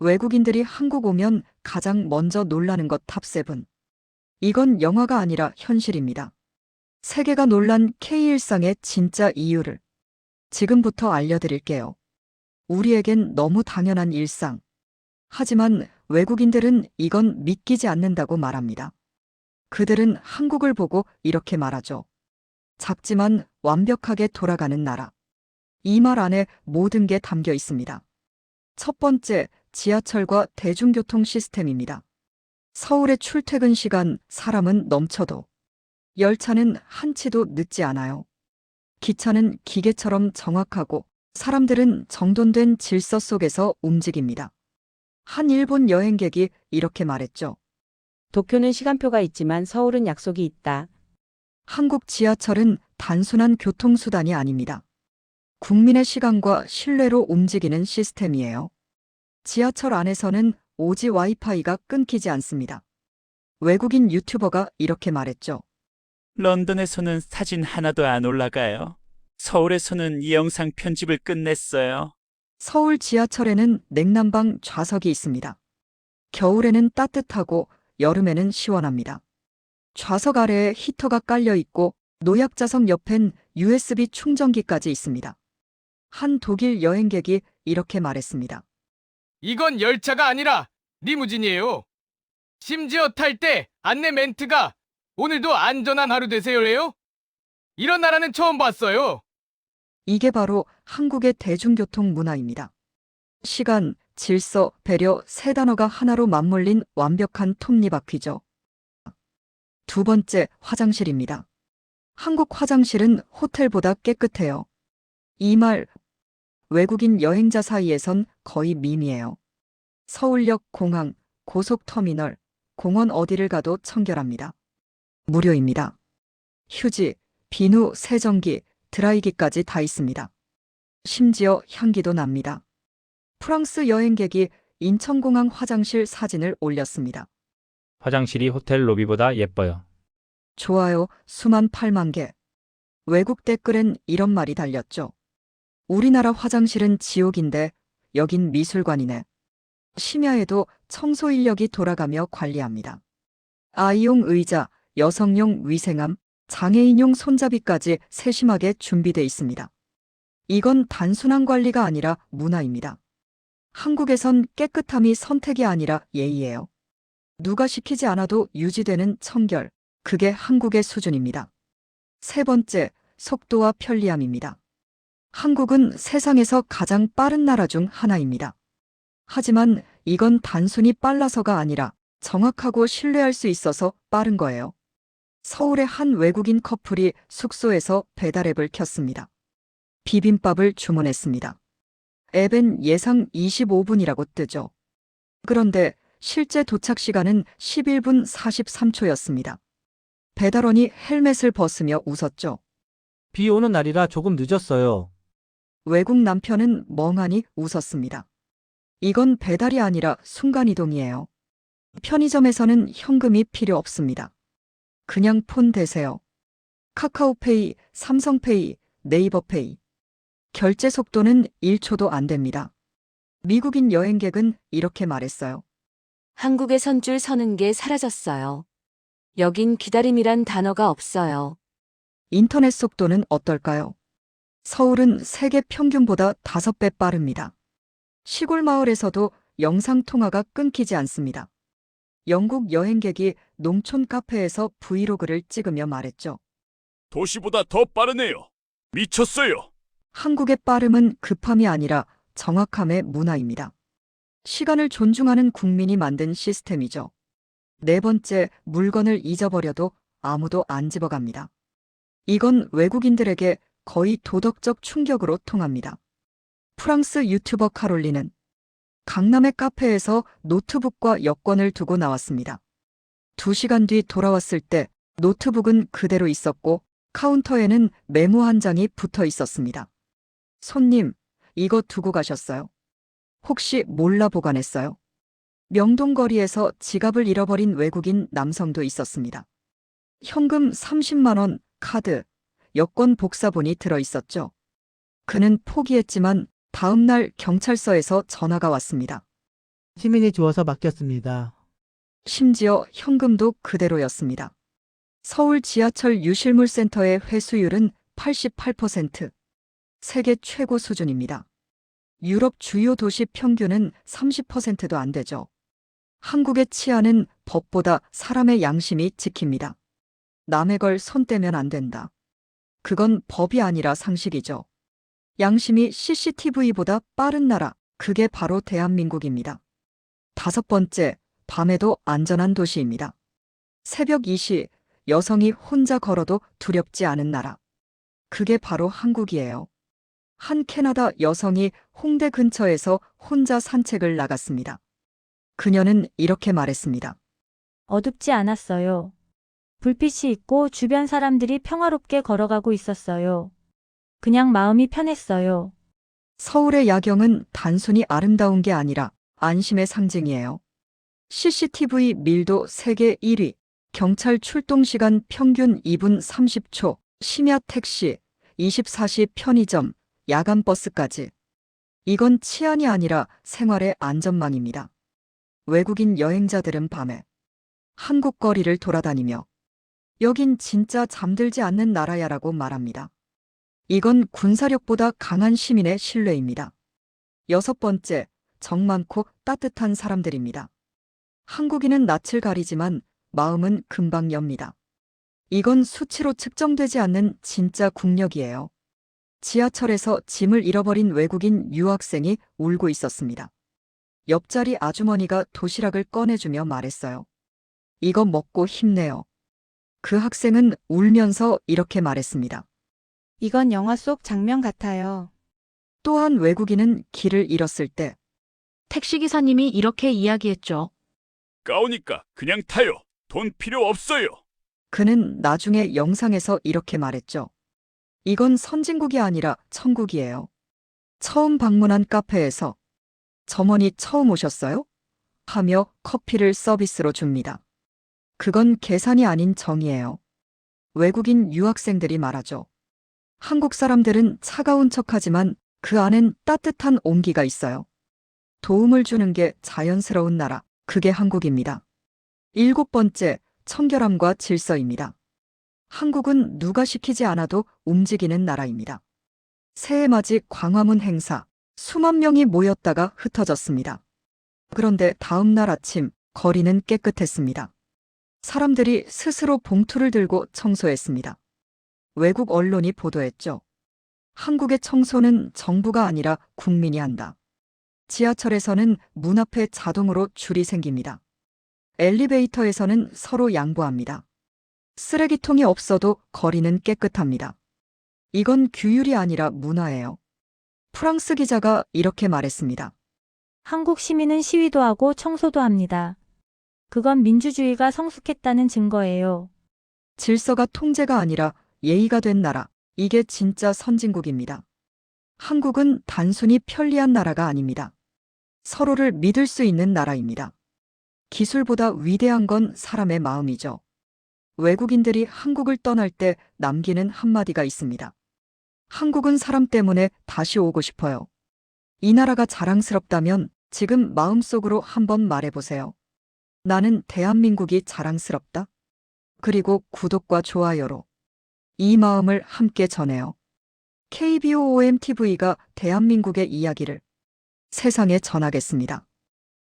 외국인들이 한국 오면 가장 먼저 놀라는 것 탑7. 이건 영화가 아니라 현실입니다. 세계가 놀란 K 일상의 진짜 이유를 지금부터 알려드릴게요. 우리에겐 너무 당연한 일상. 하지만 외국인들은 이건 믿기지 않는다고 말합니다. 그들은 한국을 보고 이렇게 말하죠. 작지만 완벽하게 돌아가는 나라. 이 말 안에 모든 게 담겨 있습니다. 첫 번째, 지하철과 대중교통 시스템입니다. 서울의 출퇴근 시간 사람은 넘쳐도 열차는 한치도 늦지 않아요. 기차는 기계처럼 정확하고 사람들은 정돈된 질서 속에서 움직입니다. 한 일본 여행객이 이렇게 말했죠. 도쿄는 시간표가 있지만 서울은 약속이 있다. 한국 지하철은 단순한 교통수단이 아닙니다. 국민의 시간과 신뢰로 움직이는 시스템이에요. 지하철 안에서는 오지 와이파이가 끊기지 않습니다. 외국인 유튜버가 이렇게 말했죠. 런던에서는 사진 하나도 안 올라가요. 서울에서는 이 영상 편집을 끝냈어요. 서울 지하철에는 냉난방 좌석이 있습니다. 겨울에는 따뜻하고 여름에는 시원합니다. 좌석 아래에 히터가 깔려 있고 노약자석 옆엔 USB 충전기까지 있습니다. 한 독일 여행객이 이렇게 말했습니다. 이건 열차가 아니라 리무진이에요. 심지어 탈 때 안내 멘트가 오늘도 안전한 하루 되세요래요? 이런 나라는 처음 봤어요. 이게 바로 한국의 대중교통 문화입니다. 시간, 질서, 배려 세 단어가 하나로 맞물린 완벽한 톱니바퀴죠. 두 번째, 화장실입니다. 한국 화장실은 호텔보다 깨끗해요. 이 말, 외국인 여행자 사이에선 거의 밈이에요. 서울역, 공항, 고속터미널, 공원 어디를 가도 청결합니다. 무료입니다. 휴지, 비누, 세정기, 드라이기까지 다 있습니다. 심지어 향기도 납니다. 프랑스 여행객이 인천공항 화장실 사진을 올렸습니다. 화장실이 호텔 로비보다 예뻐요. 좋아요 수만 8만 개. 외국 댓글엔 이런 말이 달렸죠. 우리나라 화장실은 지옥인데 여긴 미술관이네. 심야에도 청소 인력이 돌아가며 관리합니다. 아이용 의자, 여성용 위생함, 장애인용 손잡이까지 세심하게 준비돼 있습니다. 이건 단순한 관리가 아니라 문화입니다. 한국에선 깨끗함이 선택이 아니라 예의예요. 누가 시키지 않아도 유지되는 청결, 그게 한국의 수준입니다. 세 번째, 속도와 편리함입니다. 한국은 세상에서 가장 빠른 나라 중 하나입니다. 하지만 이건 단순히 빨라서가 아니라 정확하고 신뢰할 수 있어서 빠른 거예요. 서울의 한 외국인 커플이 숙소에서 배달앱을 켰습니다. 비빔밥을 주문했습니다. 앱엔 예상 25분이라고 뜨죠. 그런데 실제 도착 시간은 11분 43초였습니다. 배달원이 헬멧을 벗으며 웃었죠. 비 오는 날이라 조금 늦었어요. 외국 남편은 멍하니 웃었습니다. 이건 배달이 아니라 순간이동이에요. 편의점에서는 현금이 필요 없습니다. 그냥 폰 대세요. 카카오페이, 삼성페이, 네이버페이. 결제 속도는 1초도 안 됩니다. 미국인 여행객은 이렇게 말했어요. 한국의 선줄 서는 게 사라졌어요. 여긴 기다림이란 단어가 없어요. 인터넷 속도는 어떨까요? 서울은 세계 평균보다 5배 빠릅니다. 시골 마을에서도 영상 통화가 끊기지 않습니다. 영국 여행객이 농촌 카페에서 브이로그를 찍으며 말했죠. 도시보다 더 빠르네요. 미쳤어요. 한국의 빠름은 급함이 아니라 정확함의 문화입니다. 시간을 존중하는 국민이 만든 시스템이죠. 네 번째, 물건을 잊어버려도 아무도 안 집어갑니다. 이건 외국인들에게 거의 도덕적 충격으로 통합니다. 프랑스 유튜버 카롤리는 강남의 카페에서 노트북과 여권을 두고 나왔습니다. 두 시간 뒤 돌아왔을 때 노트북은 그대로 있었고 카운터에는 메모 한 장이 붙어 있었습니다. 손님, 이거 두고 가셨어요? 혹시 몰라 보관했어요? 명동거리에서 지갑을 잃어버린 외국인 남성도 있었습니다. 현금 30만원, 카드, 여권 복사본이 들어 있었죠. 그는 포기했지만 다음 날 경찰서에서 전화가 왔습니다. 시민이 주어서 맡겼습니다. 심지어 현금도 그대로였습니다. 서울 지하철 유실물센터의 회수율은 88%. 세계 최고 수준입니다. 유럽 주요 도시 평균은 30%도 안 되죠. 한국의 치안은 법보다 사람의 양심이 지킵니다. 남의 걸 손 떼면 안 된다. 그건 법이 아니라 상식이죠. 양심이 CCTV보다 빠른 나라, 그게 바로 대한민국입니다. 다섯 번째, 밤에도 안전한 도시입니다. 새벽 2시, 여성이 혼자 걸어도 두렵지 않은 나라. 그게 바로 한국이에요. 한 캐나다 여성이 홍대 근처에서 혼자 산책을 나갔습니다. 그녀는 이렇게 말했습니다. 어둡지 않았어요. 불빛이 있고 주변 사람들이 평화롭게 걸어가고 있었어요. 그냥 마음이 편했어요. 서울의 야경은 단순히 아름다운 게 아니라 안심의 상징이에요. CCTV 밀도 세계 1위, 경찰 출동 시간 평균 2분 30초, 심야 택시, 24시 편의점, 야간 버스까지. 이건 치안이 아니라 생활의 안전망입니다. 외국인 여행자들은 밤에 한국 거리를 돌아다니며 여긴 진짜 잠들지 않는 나라야라고 말합니다. 이건 군사력보다 강한 시민의 신뢰입니다. 여섯 번째, 정 많고 따뜻한 사람들입니다. 한국인은 낯을 가리지만 마음은 금방 엽니다. 이건 수치로 측정되지 않는 진짜 국력이에요. 지하철에서 짐을 잃어버린 외국인 유학생이 울고 있었습니다. 옆자리 아주머니가 도시락을 꺼내주며 말했어요. 이거 먹고 힘내요. 그 학생은 울면서 이렇게 말했습니다. 이건 영화 속 장면 같아요. 또한 외국인은 길을 잃었을 때 택시기사님이 이렇게 이야기했죠. 까우니까 그냥 타요. 돈 필요 없어요. 그는 나중에 영상에서 이렇게 말했죠. 이건 선진국이 아니라 천국이에요. 처음 방문한 카페에서 점원이 처음 오셨어요? 하며 커피를 서비스로 줍니다. 그건 계산이 아닌 정이에요. 외국인 유학생들이 말하죠. 한국 사람들은 차가운 척하지만 그 안엔 따뜻한 온기가 있어요. 도움을 주는 게 자연스러운 나라, 그게 한국입니다. 일곱 번째, 청결함과 질서입니다. 한국은 누가 시키지 않아도 움직이는 나라입니다. 새해 맞이 광화문 행사, 수만 명이 모였다가 흩어졌습니다. 그런데 다음 날 아침, 거리는 깨끗했습니다. 사람들이 스스로 봉투를 들고 청소했습니다. 외국 언론이 보도했죠. 한국의 청소는 정부가 아니라 국민이 한다. 지하철에서는 문 앞에 자동으로 줄이 생깁니다. 엘리베이터에서는 서로 양보합니다. 쓰레기통이 없어도 거리는 깨끗합니다. 이건 규율이 아니라 문화예요. 프랑스 기자가 이렇게 말했습니다. 한국 시민은 시위도 하고 청소도 합니다. 그건 민주주의가 성숙했다는 증거예요. 질서가 통제가 아니라 예의가 된 나라. 이게 진짜 선진국입니다. 한국은 단순히 편리한 나라가 아닙니다. 서로를 믿을 수 있는 나라입니다. 기술보다 위대한 건 사람의 마음이죠. 외국인들이 한국을 떠날 때 남기는 한마디가 있습니다. 한국은 사람 때문에 다시 오고 싶어요. 이 나라가 자랑스럽다면 지금 마음속으로 한번 말해보세요. 나는 대한민국이 자랑스럽다. 그리고 구독과 좋아요로 이 마음을 함께 전해요. KBOOM TV가 대한민국의 이야기를 세상에 전하겠습니다.